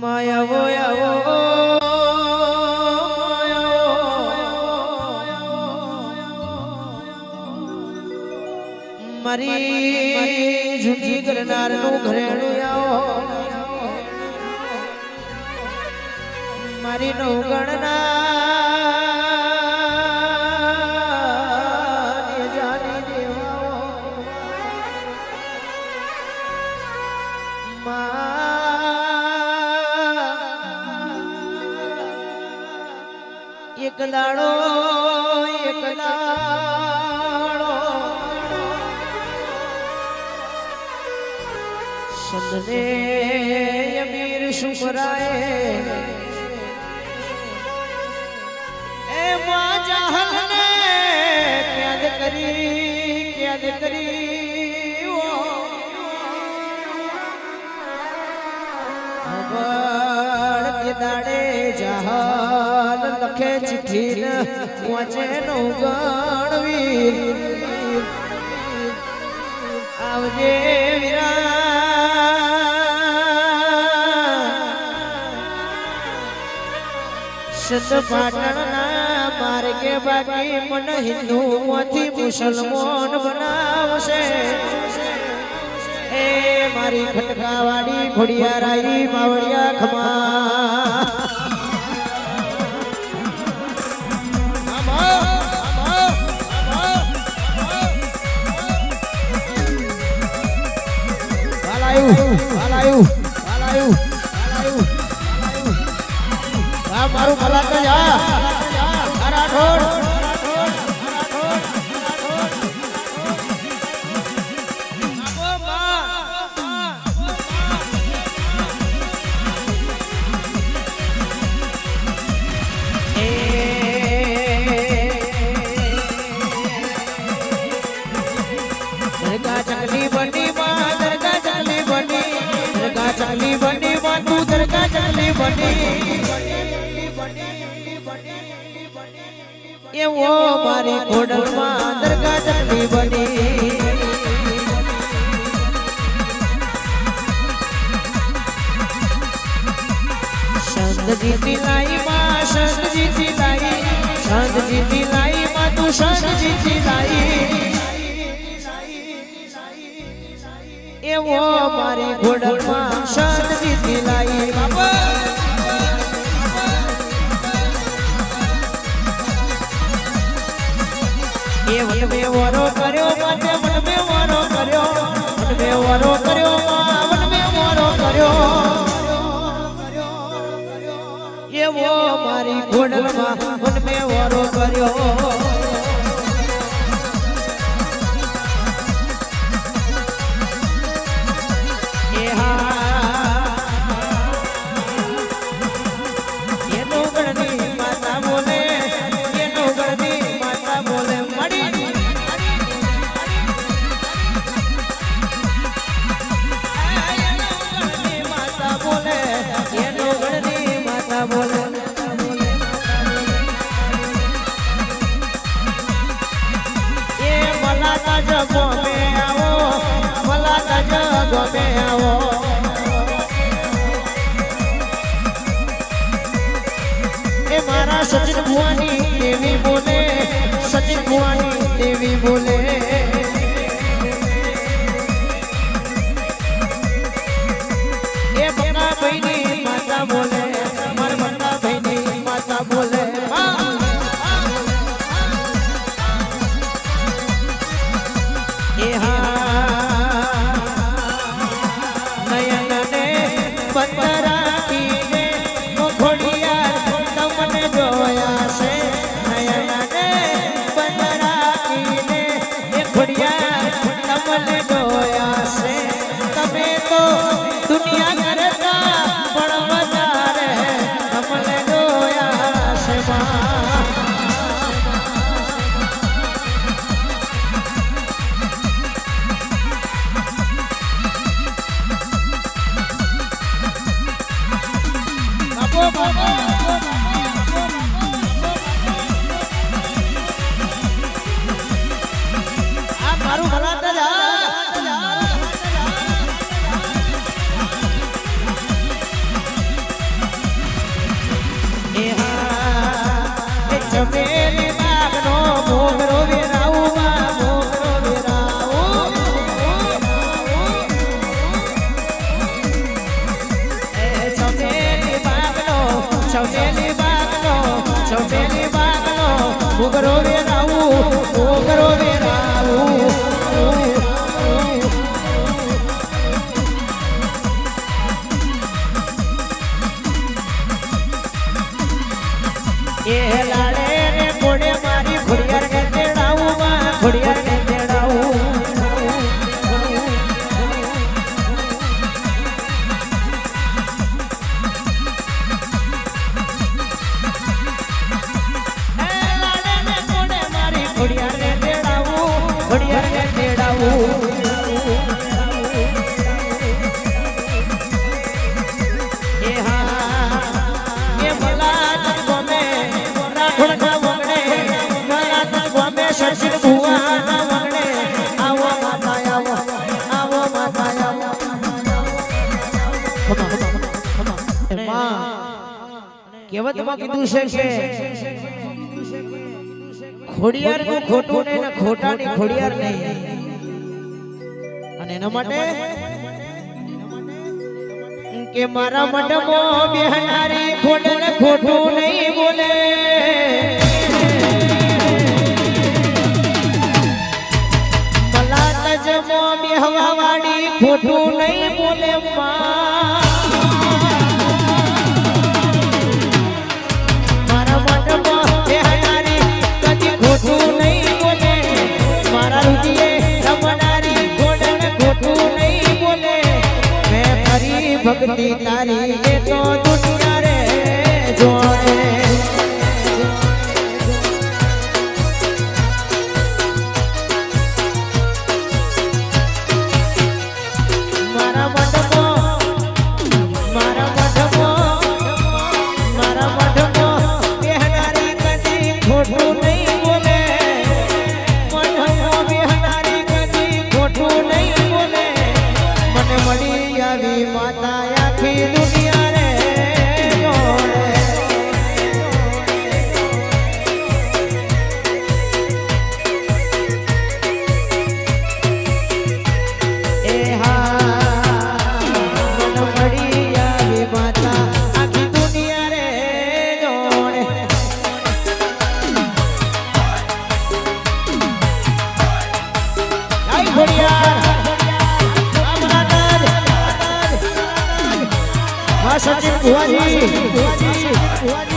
માયાવો આવો મારી ઝુંકી કરનારનું ઘરેણું આવો. મારી નવગણના એક દાડો એક દાડો. સંદને અમીર શુકરાએ એ માં જાહલને કેદ કરી કેદ કરી ઓ ખબર કે દાડે જહાલ લખે ચિઠ્ઠી વાંચે નો ગણવીર. આવજે સત પાટણના માર્ગે બાકી મન હિન્દુ માંથી મુસલમાન બનાવશે. એ મારી ખટકાવાડી ખોડિયારાઈ માવડિયા ખમા આ મારું ભલા જ રાઠોડ દરગાહ એવો મારી ઘોડલમાં દરગાહ ચકલી બની. સંતજીની લાઈમાં સંતજીની લાઈ. સંતજીની લાઈમાં તું સંતજીની લાઈ. એવો મારી ઘોડલમાં સંતજીની એ વરો કર્યો માતે વનમે વરો કર્યો. વરો કર્યો મા કર્યો. એવો મારી ઘોડલમાં વનમે વરો કર્યો. જગો આવો મારા સજન ભુવાની એ હા તેની બાગલો ઉગરો વે કેવતમાં કીધું છે કે ખોટું ને ખોટા ખોડિયાર નહીં. અને એના માટે કે મારા મઢમો બેહનારી ખોડ ને ખોટું નહીં બોલે. મલા તજમો બેહવાવાડી ખોટું નહીં બોલે મા દીકરી તારી એ તો પાછળથી ભુવાજી.